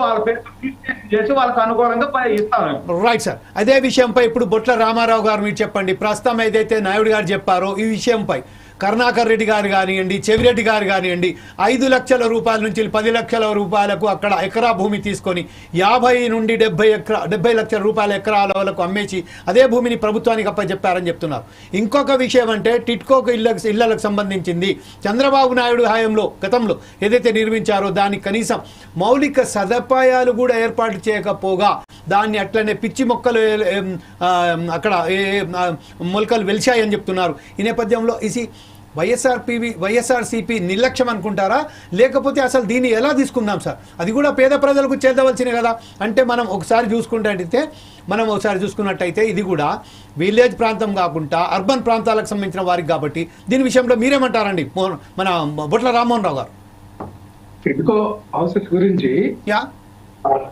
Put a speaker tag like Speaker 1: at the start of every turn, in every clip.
Speaker 1: వాళ్ళ పేరు చేసి వాళ్ళకి అనుకూలంగా ప-
Speaker 2: రైట్ సార్ అదే విషయంపై ఇప్పుడు బొట్ల రామారావు గారు మీరు చెప్పండి. ప్రస్తుతం ఏదైతే నాయుడు గారు చెప్పారో ఈ విషయంపై. కరుణాకర్ రెడ్డి గారు కానివ్వండి చెవిరెడ్డి గారు కానివ్వండి ఐదు లక్షల రూపాయల నుంచి పది లక్షల రూపాయలకు అక్కడ ఎకరా భూమి తీసుకొని యాభై నుండి డెబ్బై ఎకరా డెబ్బై లక్షల రూపాయల ఎకరాల వాళ్ళకు అమ్మేసి అదే భూమిని ప్రభుత్వానికి అప్పచెప్పారని చెప్తున్నారు. ఇంకొక విషయం అంటే టిట్కోకు ఇళ్ళ ఇళ్ళకు సంబంధించింది. చంద్రబాబు నాయుడు హయాంలో గతంలో ఏదైతే నిర్మించారో దానికి కనీసం మౌలిక సదుపాయాలు కూడా ఏర్పాటు చేయకపోగా దాన్ని అట్లనే పిచ్చి మొక్కలు అక్కడ మొలకలు వెలిశాయని చెప్తున్నారు. ఈ నేపథ్యంలో ఇది వైఎస్ఆర్పివి వైఎస్ఆర్సిపి నిర్లక్ష్యం అనుకుంటారా? లేకపోతే అసలు దీన్ని ఎలా తీసుకుందాం సార్? అది కూడా పేద ప్రజలకు చేరవలసినవి కదా. అంటే మనం ఒకసారి చూసుకుంటే మనం ఒకసారి చూసుకున్నట్టయితే ఇది కూడా విలేజ్ ప్రాంతం కాకుండా అర్బన్ ప్రాంతాలకు సంబంధించిన వారికి కాబట్టి దీని విషయంలో మీరేమంటారండి? మన బొట్ల రామ్మోహన్ రావు గారు.
Speaker 3: గురించి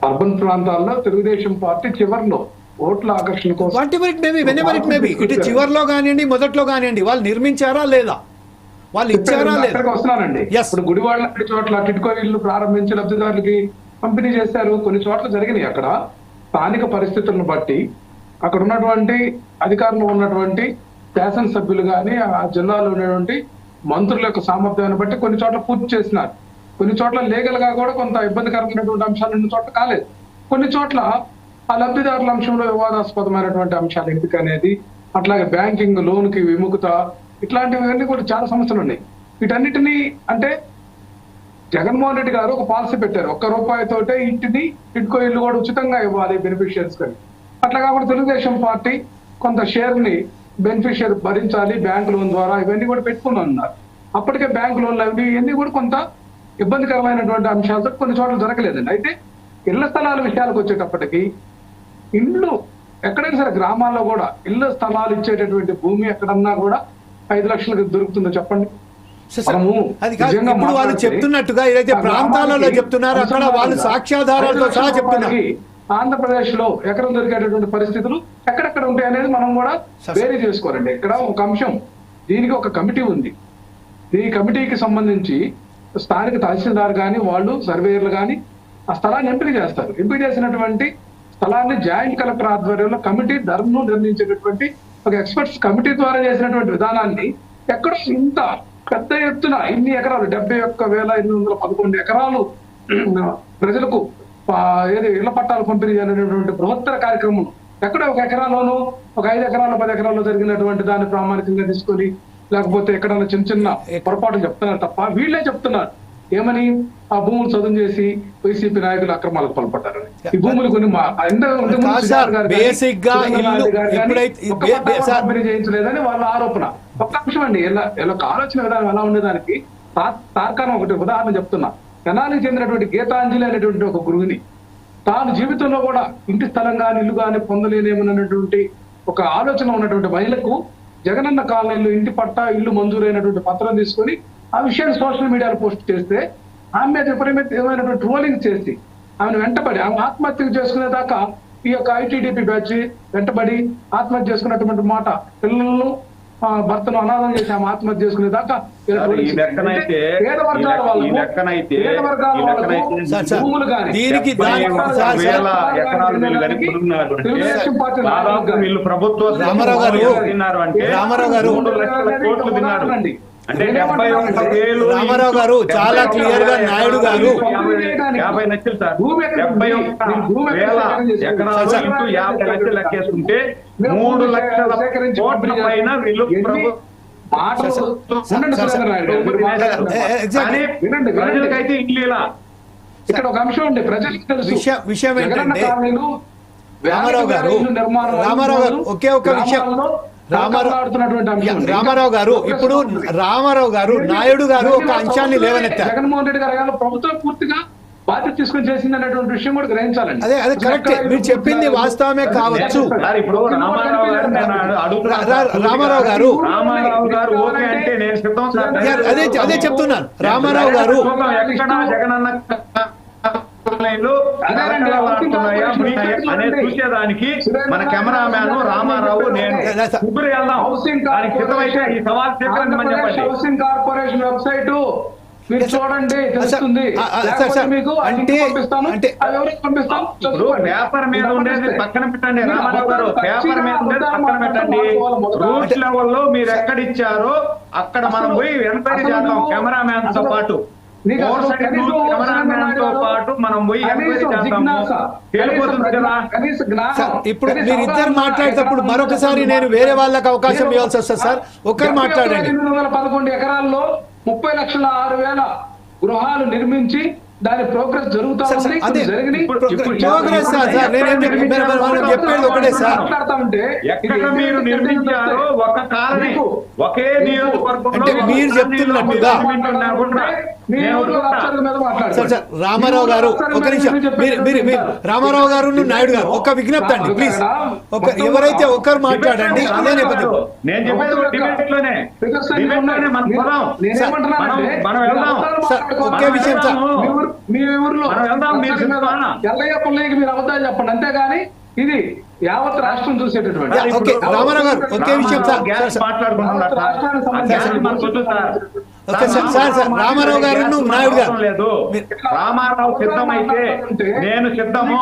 Speaker 3: అర్బన్ ప్రాంతాల్లో తెలుగుదేశం పార్టీ చివరిలో ఓట్ల ఆకర్షణ కోసం
Speaker 2: whatever it may be whenever it may be. ఇటు చివర్లో కానివ్వండి మొదట్లో కానివ్వండి వాళ్ళు నిర్మించారా లేదా? వాళ్ళు ఇచ్చారా
Speaker 3: అక్కడికి వస్తున్నానండి. ఇప్పుడు గుడివాళ్ళ లాంటి చోట్ల టిడ్కో ఇల్లు ప్రారంభించి లబ్ధిదారులకి పంపిణీ చేశారు. కొన్ని చోట్ల జరిగినాయి అక్కడ. స్థానిక పరిస్థితులను బట్టి అక్కడ ఉన్నటువంటి అధికారంలో ఉన్నటువంటి శాసనసభ్యులు కానీ ఆ జిల్లాలో ఉన్నటువంటి మంత్రుల యొక్క సామర్థ్యాన్ని బట్టి కొన్ని చోట్ల పూర్తి చేసినారు. కొన్ని చోట్ల లీగల్గా కూడా కొంత ఇబ్బందికరమైనటువంటి అంశాలు ఉన్న చోట్ల కాలేదు. కొన్ని చోట్ల ఆ లబ్ధిదారుల అంశంలో వివాదాస్పదమైనటువంటి అంశాలు ఎంపిక అనేది అట్లాగే బ్యాంకింగ్ లోన్కి విముఖత ఇట్లాంటివన్నీ కూడా చాలా సమస్యలు ఉన్నాయి. వీటన్నిటిని అంటే జగన్మోహన్ రెడ్డి గారు ఒక పాలసీ పెట్టారు. ఒక్క రూపాయితోటే ఇంటిని ఇటుకో ఇల్లు కూడా ఉచితంగా ఇవ్వాలి బెనిఫిషియర్స్ కానీ అట్లా కాకుండా తెలుగుదేశం పార్టీ కొంత షేర్ని బెనిఫిషియర్ భరించాలి బ్యాంక్ లోన్ ద్వారా ఇవన్నీ కూడా పెట్టుకుని ఉన్నారు అప్పటికే బ్యాంక్ లోన్లు అవి ఇవన్నీ కూడా కొంత ఇబ్బందికరమైనటువంటి అంశాలతో కొన్ని చోట్ల దొరకలేదండి అయితే ఇళ్ళ స్థలాల విషయాలకు వచ్చేటప్పటికి ఇండ్లు ఎక్కడైనా సరే గ్రామాల్లో కూడా ఇళ్ళ స్థలాలు ఇచ్చేటటువంటి భూమి ఎక్కడన్నా కూడా ఐదు లక్షలకు దొరుకుతుందో చెప్పండి.
Speaker 2: అది కాదు ఇప్పుడు వాళ్ళు చెప్తున్నట్టుగా ఏదైతే ప్రాంతాలలో చెప్తున్నారో అక్కడ వాళ్ళు సాక్ష్యాధారాలతో సహా చెప్తున్నారు.
Speaker 3: ఆంధ్రప్రదేశ్లో ఎకరం దొరికేటటువంటి పరిస్థితులు ఎక్కడెక్కడ ఉంటాయి అనేది మనం కూడా వేరే చేసుకోవాలండి. ఇక్కడ ఒక అంశం. దీనికి ఒక కమిటీ ఉంది. ఈ కమిటీకి సంబంధించి స్థానిక తహసీల్దార్ కానీ వాళ్ళు సర్వేయర్లు కానీ ఆ స్థలాన్ని ఎంపిక చేస్తారు. ఎంపిక చేసినటువంటి స్థలాన్ని జాయింట్ కలెక్టర్ ఆధ్వర్యంలో కమిటీ ధర్మను నిర్ణయించేటటువంటి ఒక ఎక్స్పర్ట్స్ కమిటీ ద్వారా చేసినటువంటి విధానాన్ని ఎక్కడో ఇంత పెద్ద ఎత్తున ఇన్ని ఎకరాలు డెబ్బై ఒక్క వేల ఎనిమిది వందల పదకొండు ఎకరాలు ప్రజలకు ఏది ఇళ్ళ పట్టాలు పంపిణీ చేయాలనేటువంటి బృహత్తర కార్యక్రమం ఎక్కడ ఒక ఎకరాలోనూ ఒక ఐదు ఎకరాలు పది ఎకరాల్లో జరిగినటువంటి దాన్ని ప్రామాణికంగా తీసుకొని లేకపోతే ఎక్కడైనా చిన్న చిన్న పొరపాటు చెప్తున్నారు తప్ప వీళ్ళే చెప్తున్నారు. ఏమని? ఆ భూములు చదువు చేసి వైసీపీ నాయకులు అక్రమాలకు పాల్పడ్డారని. ఈ భూములు కొన్ని చేయించలేదని వాళ్ళ ఆరోపణ. ఒక్క అంశం అండి ఆలోచన విధానం ఎలా ఉండేదానికి తార్కాణం ఒకటి ఉదాహరణ చెప్తున్నా. తెనాలికి చెందినటువంటి గీతాంజలి అనేటువంటి ఒక గురువుని తాను జీవితంలో కూడా ఇంటి స్థలం కానీ ఇల్లు కానీ పొందలేనేమన్నటువంటి ఒక ఆలోచన ఉన్నటువంటి మహిళకు జగనన్న కాలనీలో ఇంటి పట్టా ఇల్లు మంజూరైనటువంటి పత్రం తీసుకొని ఆ విషయాన్ని సోషల్ మీడియాలో పోస్ట్ చేస్తే ఆమె మీద విపరీతమైనటువంటి ట్రోలింగ్ చేసి ఆమెను వెంటబడి ఆమె ఆత్మహత్య చేసుకునే దాకా ఈ యొక్క ఐటీడీపీ బ్యాచ్ వెంటబడి ఆత్మహత్య చేసుకున్నటువంటి మాట పిల్లలను భర్తను అనాథం చేసి ఆమె ఆత్మహత్య చేసుకునే దాకా
Speaker 2: దీనికి
Speaker 1: ప్రభుత్వ
Speaker 2: రామారావు గారు, రామారావు గారు,
Speaker 1: కోట్లు తిన్నారు.
Speaker 2: రామారావు గారు, చాలా clear గా నాయుడు గారు
Speaker 1: యాభై- లక్షలు సార్. డెబ్బై వేల? ఎకరాలు యాభై లక్షలు లెక్కేసుకుంటే మూడు లక్షల కోట్ల పైన వీళ్ళు. ప్రజలకైతే ఇల్లు ఇలా.
Speaker 3: ఇక్కడ ఒక అంశం ఉంది ప్రజలకు
Speaker 2: విషయం- ఏంటంటే- రామారావు గారు, రామారావు గారు, ఒకే ఒక విషయం. రామారావు గారు ఇప్పుడు రామారావు గారు నాయుడు గారు ఒక అంశాన్ని లేవనెత్తారు.
Speaker 3: జగన్మోహన్ రెడ్డి గారు గారు ప్రభుత్వం పూర్తిగా బాధ్యత తీసుకొని చేసింది అనేటువంటి విషయం కూడా గ్రహించాలండి.
Speaker 2: అదే అదే కరెక్టే. మీరు చెప్పింది వాస్తవమే కావచ్చు.
Speaker 1: సార్, ఇప్పుడు రామారావు గారు
Speaker 2: రామారావు గారు
Speaker 1: రామారావు గారు ఓకే అంటే నేను సిద్ధం సార్.
Speaker 2: అదే అదే చెప్తున్నాను. రామారావు గారు
Speaker 1: చూద్దాం, ఎక్కడ అనేది చూసేదానికి మన కెమెరామ్యాన్ రామారావు నేను ముగ్గురు వెళ్దాం.
Speaker 3: హౌసింగ్
Speaker 1: సిద్ధమైతే ఈ సవాల్ చెప్పండి
Speaker 3: హౌసింగ్ కార్పొరేషన్ వెబ్సైట్ మీరు. చూడండి తెలుస్తుంది. మీకు
Speaker 2: అంటే- అంటే-
Speaker 1: ఇప్పుడు. పేపర్ మీద ఉండేది పక్కన పెట్టండి
Speaker 3: మీరు
Speaker 1: రామారావు గారు.
Speaker 3: అబద్ధాలు
Speaker 1: పేపర్ మీద ఉండేది పక్కన పెట్టండి. రూట్ లెవెల్లో మీరు ఎక్కడ ఇచ్చారో అక్కడ మనం పోయి ఎంక్వైరీ చేద్దాం
Speaker 3: కెమెరామ్యాన్తో
Speaker 1: పాటు. పాటు మనం పోయి
Speaker 2: ఇప్పుడు మీరు ఇద్దరు మాట్లాడేటప్పుడు మరొకసారి నేను వేరే వాళ్ళకి అవకాశం ఇవ్వాల్సి వస్తుంది సార్. ఒక్కరు
Speaker 3: డెబ్బై
Speaker 2: మాట్లాడండి.
Speaker 3: ఎనిమిది వందల పదకొండు ఎకరాల్లో ముప్పై లక్షల ఆరు వేల గృహాలు నిర్మించి దాని ప్రోగ్రెస్ జరుగుతా ఉంది
Speaker 2: ప్రోగ్రెస్ సార్, నేనేం చెప్పేది ఒకటే సార్.
Speaker 1: ఎక్కడ మీరు నిర్మించారో ఒక కాలనీ
Speaker 3: మీకు-
Speaker 1: ఒకే నియోజకవర్గంలో
Speaker 2: అంటే
Speaker 1: ఒక
Speaker 2: మీరు
Speaker 1: కాలనీలో
Speaker 2: చెప్తున్నట్టుగా- రామారావు గారు ఒక నిమిషం. మీరు మీరు. రామారావు గారు నాయుడు గారు ఒక విజ్ఞప్తి అండి ప్లీజ్. ఒక ఎవరైతే ఒక్కరు మాట్లాడండి అదే నేపథ్యం.
Speaker 1: నేను చెప్పేది మనం వెళ్దాం.
Speaker 2: సార్. ఒకే విషయం సార్.
Speaker 3: మీ ఊరు- మీ ఊర్లో? ఎల్లయ్య పుల్లయ్యకి మీరు అబద్ధాలు చెప్పండి. అంతేగాని ఇది యావత్ రాష్ట్రం చూసేటటువంటి
Speaker 2: రామారావు గారు
Speaker 1: లేదు.
Speaker 2: మీరు-
Speaker 1: రామారావు సిద్ధమైతే నేను సిద్ధము.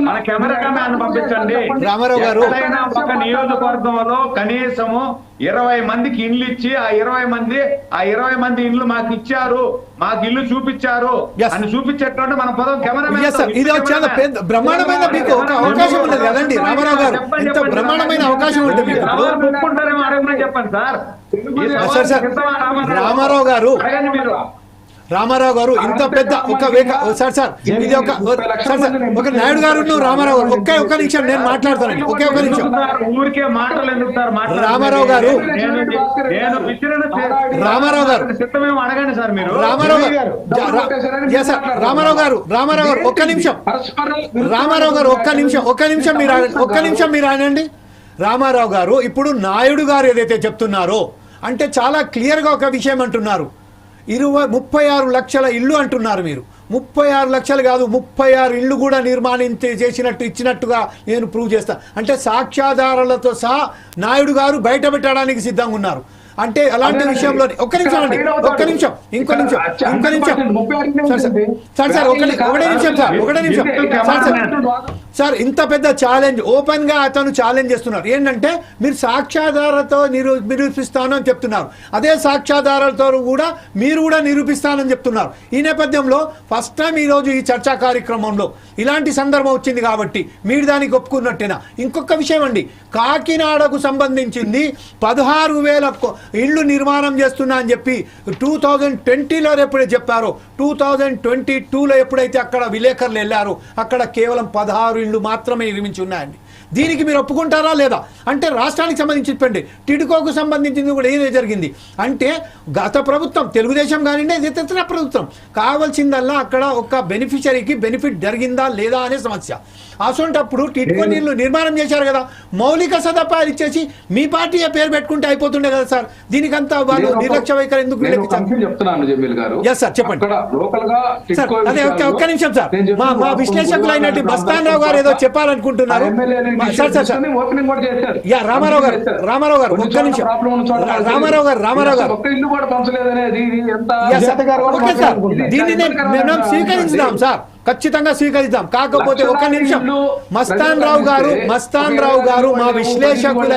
Speaker 1: మన కెమెరామెన్ పంపించండి.
Speaker 2: రామారావు గారు.
Speaker 1: ఒక నియోజకవర్గంలో కనీసము ఇరవై మందికి ఇండ్లు ఇచ్చి ఆ ఇరవై మంది ఆ ఇరవై మంది ఇండ్లు మాకు ఇచ్చారు. మాకు ఇల్లు చూపించారు. అని చూపించేటువంటి మన పదం
Speaker 2: sir. ఇది చాలా పెద్ద బ్రహ్మాండమైన మీకు ఒక అవకాశం ఉన్నది కదండి రామారావు గారు. ఇంత బ్రహ్మాండమైన అవకాశం ఉంటుంది
Speaker 1: చెప్పండి సార్.
Speaker 2: రామారావు గారు. రామారావు గారు ఇంత పెద్ద ఒక వేక సార్ సార్ ఇది ఒక సార్ సార్ ఒక నాయుడు గారు రామారావు గారు ఒకే ఒక్క నిమిషం నేను మాట్లాడతానండి ఒకే ఒక నిమిషం
Speaker 1: ఊరికే మాటలు ఎందుకు.
Speaker 2: రామారావు గారు. రామారావు గారు.
Speaker 1: సిద్ధమేమో అడగండి సార్ మీరు
Speaker 2: రామారావు గారు. రామారావు గారు రామారావు గారు ఒక్క నిమిషం రామారావు గారు ఒక్క నిమిషం ఒక్క నిమిషం మీరు. ఒక్క నిమిషం మీరు ఆనండి రామారావు గారు ఇప్పుడు నాయుడు గారు ఏదైతే చెప్తున్నారో అంటే చాలా క్లియర్గా ఒక విషయం అంటున్నారు ఇరవై ముప్పై ఆరు లక్షల ఇల్లు అంటున్నారు మీరు ముప్పై ఆరు లక్షలు కాదు ముప్పై ఆరు ఇల్లు కూడా నిర్మాణించి చేసినట్టు ఇచ్చినట్టుగా నేను ప్రూవ్ చేస్తా అంటే సాక్ష్యాధారాలతో సహా నాయుడు గారు బయట పెట్టడానికి సిద్ధంగా ఉన్నారు అంటే అలాంటి. విషయంలో ఒక్క నిమిషం అండి ఒక్క నిమిషం ఇంకో నిమిషం ఇంకో నిమిషం సార్ సార్ ఒకటే నిమిషం సార్ ఒకటే నిమిషం సార్ సార్ సార్ ఇంత పెద్ద ఛాలెంజ్ ఓపెన్గా అతను ఛాలెంజ్ చేస్తున్నారు. ఏంటంటే మీరు సాక్ష్యాధారతో నిరూ నిరూపిస్తాను అని చెప్తున్నారు. అదే సాక్ష్యాధారాలతో కూడా మీరు కూడా నిరూపిస్తానని చెప్తున్నారు. ఈ నేపథ్యంలో ఫస్ట్ టైం ఈ రోజు ఈ చర్చా కార్యక్రమంలో ఇలాంటి సందర్భం వచ్చింది కాబట్టి మీరు దానికి ఒప్పుకున్నట్టేనా? ఇంకొక విషయం అండి కాకినాడకు సంబంధించింది పదహారు వేల ఇళ్ళు నిర్మాణం చేస్తున్నా అని చెప్పి టూ థౌజండ్ ట్వంటీలో ఎప్పుడైతే చెప్పారో టూ థౌజండ్ ట్వంటీ టూలో ఎప్పుడైతే అక్కడ విలేకరులు వెళ్ళారో అక్కడ కేవలం పదహారు ఇళ్ళు మాత్రమే నిర్మించి ఉన్నాయండి. దీనికి మీరు ఒప్పుకుంటారా లేదా? అంటే రాష్ట్రానికి సంబంధించి చెప్పండి. టిడ్కోకు సంబంధించింది కూడా ఏదే జరిగింది. అంటే గత ప్రభుత్వం తెలుగుదేశం కానివ్వండి ఇతర ప్రభుత్వం కావాల్సిందల్లా అక్కడ ఒక బెనిఫిషరీకి బెనిఫిట్ జరిగిందా లేదా అనే సమస్య. అసొంటప్పుడు టిడ్కో నీళ్ళు నిర్మాణం చేశారు కదా. మౌలిక సదుపాయాలు ఇచ్చేసి మీ పార్టీ పేరు పెట్టుకుంటే అయిపోతుండే కదా సార్. దీనికంతా వాళ్ళు నిర్లక్ష్య వైఖరి ఎందుకు Yes, sir, చెప్పండి. సార్ అదే ఒక్క నిమిషం సార్ మా విశ్లేషకులైనటువంటి మస్తాన్ రావు గారు ఏదో చెప్పాలనుకుంటున్నారు sir sir sir yeah, Ramarao గారు. రామారావు గారు, ఒక్క నిమిషం. రామారావు గారు, రామారావు గారు.
Speaker 3: ఒక్క
Speaker 2: ఓకే సార్. దీన్ని నేను మేము
Speaker 3: అంశం.
Speaker 2: సార్ ఖచ్చితంగా స్వీకరిద్దాం కాకపోతే ఒక
Speaker 3: లక్షలాది
Speaker 2: నిమిషం మస్తాన్ రావు గారు మస్తాన్ రావు గారు మా విశ్లేషకుల